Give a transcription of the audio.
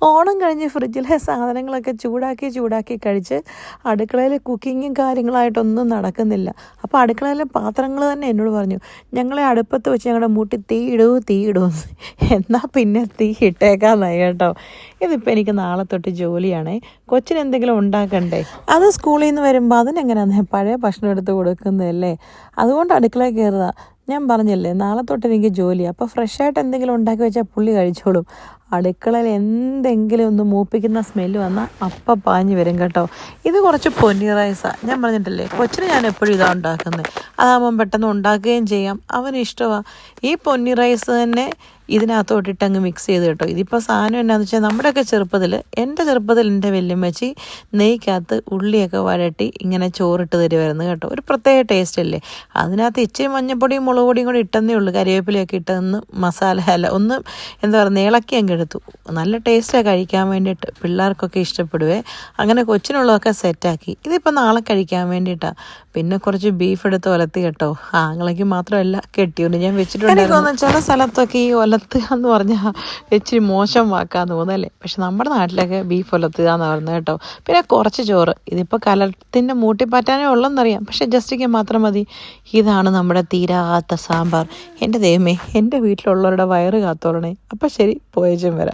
ഓണം കഴിഞ്ഞ് ഫ്രിഡ്ജിലെ സാധനങ്ങളൊക്കെ ചൂടാക്കി ചൂടാക്കി കഴിച്ച് അടുക്കളയിൽ കുക്കിങ്ങും കാര്യങ്ങളായിട്ടൊന്നും നടക്കുന്നില്ല അപ്പോൾ അടുക്കളയിലെ പാത്രങ്ങൾ തന്നെ എന്നോട് പറഞ്ഞു ഞങ്ങളെ അടുപ്പത്ത് വെച്ച് ഞങ്ങളുടെ മൂട്ടി തീ ഇടൂ തീ ഇടൂ എന്ന്." എന്നാൽ പിന്നെ തീ ഇട്ടേക്കാന്നായി കേട്ടോ ഇതിപ്പോൾ എനിക്ക് നാളെ തൊട്ട് ജോലിയാണേ. കൊച്ചിന് എന്തെങ്കിലും ഉണ്ടാക്കണ്ടേ? അത് സ്കൂളിൽ നിന്ന് വരുമ്പോൾ അതിനെങ്ങനെയാണ് പഴയ ഭക്ഷണം എടുത്ത് കൊടുക്കുന്നതല്ലേ? അതുകൊണ്ട് അടുക്കള കയറുക. ഞാൻ പറഞ്ഞല്ലേ നാളെ തൊട്ട് എനിക്ക് ജോലി അപ്പോൾ ഫ്രഷായിട്ട് എന്തെങ്കിലും ഉണ്ടാക്കി വെച്ചാൽ പുള്ളി കഴിച്ചോളും. അടുക്കളയിൽ എന്തെങ്കിലും ഒന്ന് മൂപ്പിക്കുന്ന സ്മെല്ല് വന്നാൽ അപ്പ പാഞ്ഞു വരും കേട്ടോ. ഇത് കുറച്ച് പൊന്നി റൈസാണ് ഞാൻ പറഞ്ഞിട്ടില്ലേ കൊച്ചിന് ഞാൻ എപ്പോഴും ഇതാണ് ഉണ്ടാക്കുന്നത് അതാകുമ്പം പെട്ടെന്ന് ഉണ്ടാക്കുകയും ചെയ്യാം. അവന് ഇഷ്ടമാണ് ഈ പൊന്നി റൈസ് തന്നെ ഇതിനകത്തോട്ടിട്ട് അങ്ങ് മിക്സ് ചെയ്ത് കേട്ടോ. ഇതിപ്പോൾ സാധനം എന്നാന്ന് വെച്ചാൽ നമ്മുടെയൊക്കെ ചെറുപ്പത്തിൽ എന്റെ ചെറുപ്പത്തിൽ എന്റെ വല്യമ്മച്ചി നെയ്ക്കകത്ത് ഉള്ളിയൊക്കെ വരട്ടി ഇങ്ങനെ ചോറിട്ട് തരുമായിരുന്നു കേട്ടോ. ഒരു പ്രത്യേക ടേസ്റ്റ് അല്ലേ? അതിനകത്ത് ഇച്ചിരി മഞ്ഞപ്പൊടിയും മുളക് പൊടിയും കൂടി ഇട്ടെന്നേ ഉള്ളൂ. കരിവേപ്പിലയൊക്കെ ഇട്ടെന്ന് മസാല അല്ല ഒന്ന് എന്താ പറയുക ഇളക്കി അങ്ങ് എടുത്തു. നല്ല ടേസ്റ്റാണ് കഴിക്കാൻ വേണ്ടിയിട്ട് പിള്ളേർക്കൊക്കെ ഇഷ്ടപ്പെടുവേ. അങ്ങനെ കൊച്ചിനുള്ളതൊക്കെ സെറ്റാക്കി ഇതിപ്പോൾ നാളെ കഴിക്കാൻ വേണ്ടിയിട്ടാണ് പിന്നെ കുറച്ച് ബീഫ് എടുത്ത് ഒലത്തി കേട്ടോ. ആങ്ങളയ്ക്ക് മാത്രമല്ല കെട്ടിയോണ്ട് ഞാൻ വെച്ചിട്ടുണ്ട് ചില സ്ഥലത്തൊക്കെ ഈ ഒലത്തുക എന്ന് പറഞ്ഞാൽ ഇച്ചിരി മോശം വാക്കാന്ന് തോന്നല്ലേ പക്ഷെ നമ്മുടെ നാട്ടിലൊക്കെ ബീഫ് ഒലത്തുക എന്ന് പറയുന്നത് കേട്ടോ. പിന്നെ കുറച്ച് ചോറ്. ഇതിപ്പോൾ കലത്തിന്റെ മൂട്ടിപ്പാറ്റാനേ ഉള്ളെന്നറിയാം. പക്ഷെ ജസ്റ്റിക്ക് മാത്രം മതി. ഇതാണ് നമ്മുടെ തീരാത്ത സാമ്പാർ. എന്റെ ദൈവമേ എന്റെ വീട്ടിലുള്ളവരുടെ വയറ് കാത്തോളണേ. അപ്പം ശരി പോയച്ചും വരാം.